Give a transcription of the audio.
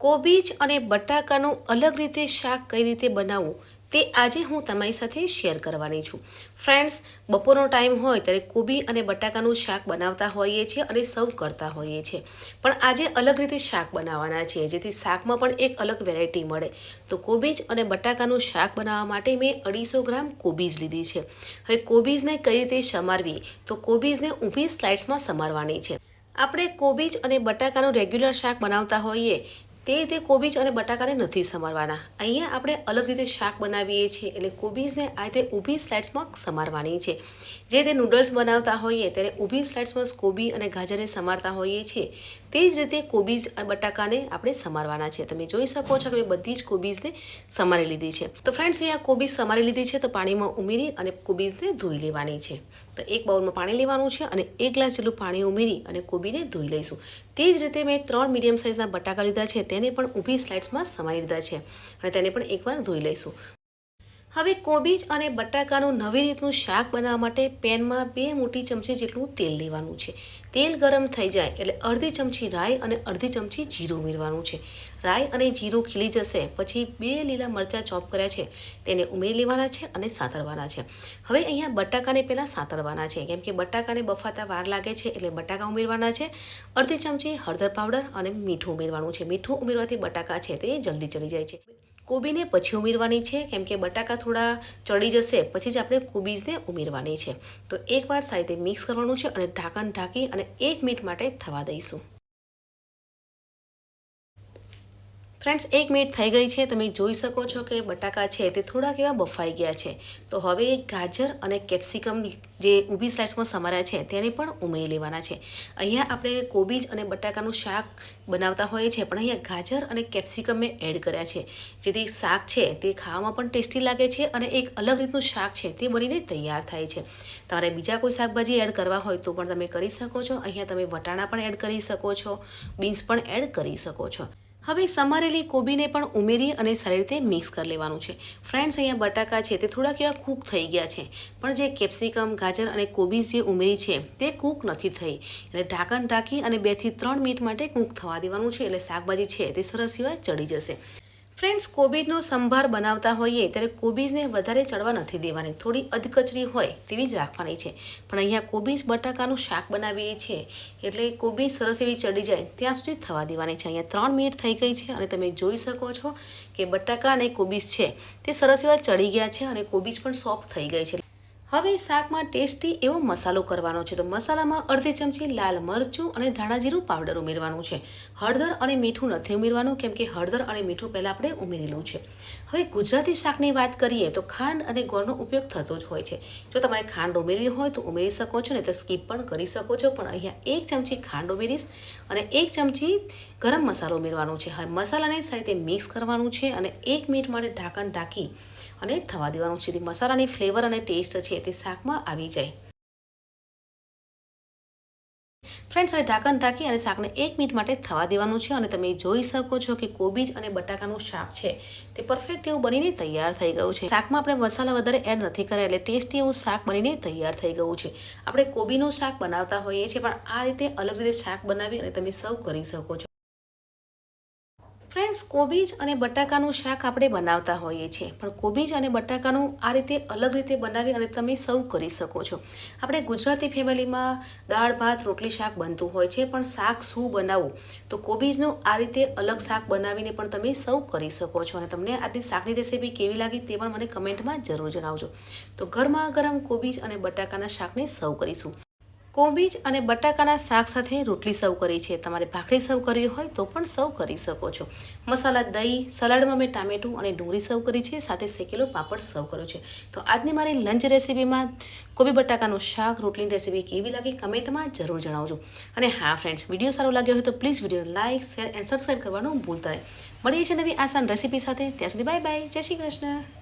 કોબીજ અને બટાકાનું અલગ રીતે શાક કઈ રીતે બનાવવું તે આજે હું તમારી સાથે શેર કરવાની છું. ફ્રેન્ડ્સ બપોરનો ટાઈમ હોય ત્યારે કોબી અને બટાકાનું શાક બનાવતા હોઈએ છીએ અને સર્વ કરતા હોઈએ છીએ. પણ આજે અલગ રીતે શાક બનાવવાના છીએ, જેથી શાકમાં પણ એક અલગ વેરાયટી મળે. તો કોબીજ અને બટાકાનું શાક બનાવવા માટે મેં અઢીસો ગ્રામ કોબીજ લીધી છે. હવે કોબીજને કઈ રીતે સમારવી? તો કોબીજને ઊભી સ્લાઇડ્સમાં સમારવાની છે. આપણે કોબીજ અને બટાકાનું રેગ્યુલર શાક બનાવતા હોઈએ તે રીતે કોબીજ અને બટાકાને નથી સમારવાના. અહીંયા આપણે અલગ રીતે શાક બનાવીએ છીએ એટલે કોબીજને આ રીતે ઊભી સ્લાઇડ્સમાં સમારવાની છે. જે રીતે નૂડલ્સ બનાવતા હોઈએ ત્યારે ઊભી સ્લાઇડ્સમાં કોબી અને ગાજરને સમારતા હોઈએ છીએ. તે જ રીતે કોબીજ બટાકાને આપણે સમારવાના છે. તમે જોઈ શકો છો કે મેં બધી જ કોબીજને સમારી લીધી છે. તો ફ્રેન્ડ્સ અહીંયા કોબીજ સમારી લીધી છે તો પાણીમાં ઉમેરી અને કોબીજને ધોઈ લેવાની છે. તો એક બાઉલમાં પાણી લેવાનું છે અને એક ગ્લાસ જેટલું પાણી ઉમેરી અને કોબીને ધોઈ લઈશું. તે જ રીતે મેં ત્રણ મીડિયમ સાઇઝના બટાકા લીધા છે. તેને પણ ઊભી સ્લાઇડ્સમાં સમારી લીધા છે. અને તેને પણ એકવાર ધોઈ લઈશું. હવે કોબીજ અને બટાકાનું નવી રીતનું શાક બનાવવા માટે પેનમાં બે મોટી ચમચી જેટલું તેલ લેવાનું છે. તેલ ગરમ થઈ જાય એટલે અડધી ચમચી રાઈ અને અડધી ચમચી જીરું ઉમેરવાનું છે. રાઈ અને જીરું ખીલી જશે, પછી બે લીલા મરચાં ચોપ કર્યા છે. તેને ઉમેરી લેવાના છે અને સાતરવાના છે. હવે અહીંયા બટાકાને પહેલાં સાતરવાના છે. કેમ કે બટાકાને બફાતા વાર લાગે છે એટલે બટાકા ઉમેરવાના છે. અડધી ચમચી હળદર પાવડર અને મીઠું ઉમેરવાનું છે. મીઠું ઉમેરવાથી બટાકા છે તે જલ્દી ચડી જાય છે. કોબીને પછી ઉમેરવાની છે. કેમ કે બટાકા થોડા ચડી જશે, પછી જ આપણે કોબીઝને ઉમેરવાની છે. તો એકવાર સાથે મિક્સ કરવાનું છે અને ઢાંકણ ઢાંકી અને એક મિનિટ માટે થવા દઈશું. ફ્રેન્ડ્સ એક મિનિટ થઈ ગઈ છે. તમે જોઈ શકો છો કે બટાકા છે તે થોડાક એવા બફાઈ ગયા છે. તો હવે ગાજર અને કેપ્સિકમ જે ઊભી સ્લાઇડ્સમાં સમાર્યા છે તેને પણ ઉમેરી લેવાના છે. અહીંયા આપણે કોબીજ અને બટાકાનું શાક બનાવતા હોઈએ છીએ, પણ અહીંયા ગાજર અને કેપ્સિકમ મેં એડ કર્યા છે. જેથી શાક છે તે ખાવામાં પણ ટેસ્ટી લાગે છે અને એક અલગ રીતનું શાક છે તે બનીને તૈયાર થાય છે. તમારે બીજા કોઈ શાકભાજી એડ કરવા હોય તો પણ તમે કરી શકો છો. અહીંયા તમે વટાણા પણ એડ કરી શકો છો, બીન્સ પણ એડ કરી શકો છો. હવે સમારેલી કોબીને પણ ઉમેરી અને સારી રીતે મિક્સ કરી લેવાનું છે. ફ્રેન્ડ્સ, અહીંયા બટાકા છે તે થોડાક એવા કૂક થઈ ગયા છે. પણ જે કેપ્સિકમ, ગાજર અને કોબીજ જે ઉમેરી છે તે કૂક નથી થઈ. એટલે ઢાંકણ ઢાંકી અને બેથી ત્રણ મિનિટ માટે કૂક થવા દેવાનું છે. એટલે શાકભાજી છે તે સરસ એવા ચડી જશે. ફ્રેન્ડ્સ, કોબીજનો સંભાર બનાવતા હોઈએ ત્યારે કોબીજને વધારે ચડવા નથી દેવાની. થોડી અધકચરી હોય તેવી જ રાખવાની છે. પણ અહીંયા કોબીજ બટાકાનું શાક બનાવીએ છીએ એટલે કોબીજ સરસ એવી ચડી જાય ત્યાં સુધી થવા દેવાની છે. અહીંયા ત્રણ મિનિટ થઈ ગઈ છે અને તમે જોઈ શકો છો કે બટાકા અને કોબીજ છે તે સરસ એવા ચડી ગયા છે અને કોબીજ પણ સોફ્ટ થઈ ગઈ છે. હવે શાકમાં ટેસ્ટી એવો મસાલો કરવાનો છે. તો મસાલામાં અડધી ચમચી લાલ મરચું અને ધાણા જીરું પાવડર ઉમેરવાનું છે. હળદર અને મીઠું નથી ઉમેરવાનું, કેમ કે હળદર અને મીઠું પહેલાં આપણે ઉમેરેલું છે. હવે ગુજરાતી શાકની વાત કરીએ તો ખાંડ અને ગોળનો ઉપયોગ થતો જ હોય છે. જો તમારે ખાંડ ઉમેરવી હોય તો ઉમેરી શકો છો ને તો સ્કીપ પણ કરી શકો છો. પણ અહીંયા એક ચમચી ખાંડ ઉમેરીશ અને એક ચમચી ગરમ મસાલો ઉમેરવાનો છે. હવે મસાલાને સાથે મિક્સ કરવાનું છે અને એક મિનિટ માટે ઢાંકણ ઢાંકી અને થવા દેવાનું છે. મસાલાની ફ્લેવર અને ટેસ્ટ છે તે શાકમાં આવી જાય. ફ્રેન્ડ્સ, હવે ઢાંકણ ઢાંકી અને શાકને એક મિનિટ માટે થવા દેવાનું છે અને તમે જોઈ શકો છો કે કોબીજ અને બટાકાનું શાક છે. તે પરફેક્ટ એવું બનીને તૈયાર થઈ ગયું છે. શાકમાં આપણે મસાલા વધારે એડ નથી કર્યા એટલે ટેસ્ટી એવું શાક બનીને તૈયાર થઈ ગયું છે. આપણે કોબીનું શાક બનાવતા હોઈએ છીએ, પણ આ રીતે અલગ રીતે શાક બનાવી અને તમે સર્વ કરી શકો છો. ફ્રેન્ડ્સ, કોબીજ અને બટાકાનું શાક આપણે બનાવતા હોઈએ છીએ. પણ કોબીજ અને બટાકાનું આ રીતે અલગ રીતે બનાવી અને તમે સર્વ કરી શકો છો. આપણે ગુજરાતી ફેમિલીમાં દાળ, ભાત, રોટલી, શાક બનતું હોય છે, પણ શાક શું બનાવવું? તો કોબીજનું આ રીતે અલગ શાક બનાવીને પણ તમે સર્વ કરી શકો છો. અને તમને આજની શાકની રેસીપી કેવી લાગી તે પણ મને કમેન્ટમાં જરૂર જણાવજો. તો ગરમા ગરમ કોબીજ અને બટાકાના શાકને સર્વ કરીશું. કોબીજ અને બટાકાના શાક સાથે રોટલી સર્વ કરી છે. તમારે ભાખરી સર્વ કરવી હોય તો પણ સર્વ કરી શકો છો. મસાલા, દહીં, સલાડમાં મેં ટામેટું અને ડુંગળી સર્વ કરી છે, સાથે શેકેલો પાપડ સર્વ કર્યો છે. તો આજની મારી લંચ રેસીપીમાં કોબી બટાકાનું શાક, રોટલીની રેસીપી કેવી લાગી કમેન્ટમાં જરૂર જણાવજો. અને હા ફ્રેન્ડ્સ વીડિયો સારો લાગ્યો હોય તો please video like share and subscribe કરવાનું ભૂલતા નહીં. મળીએ છીએ નવી આસાન રેસીપી સાથે. ત્યાં સુધી બાય બાય જય શ્રી કૃષ્ણ.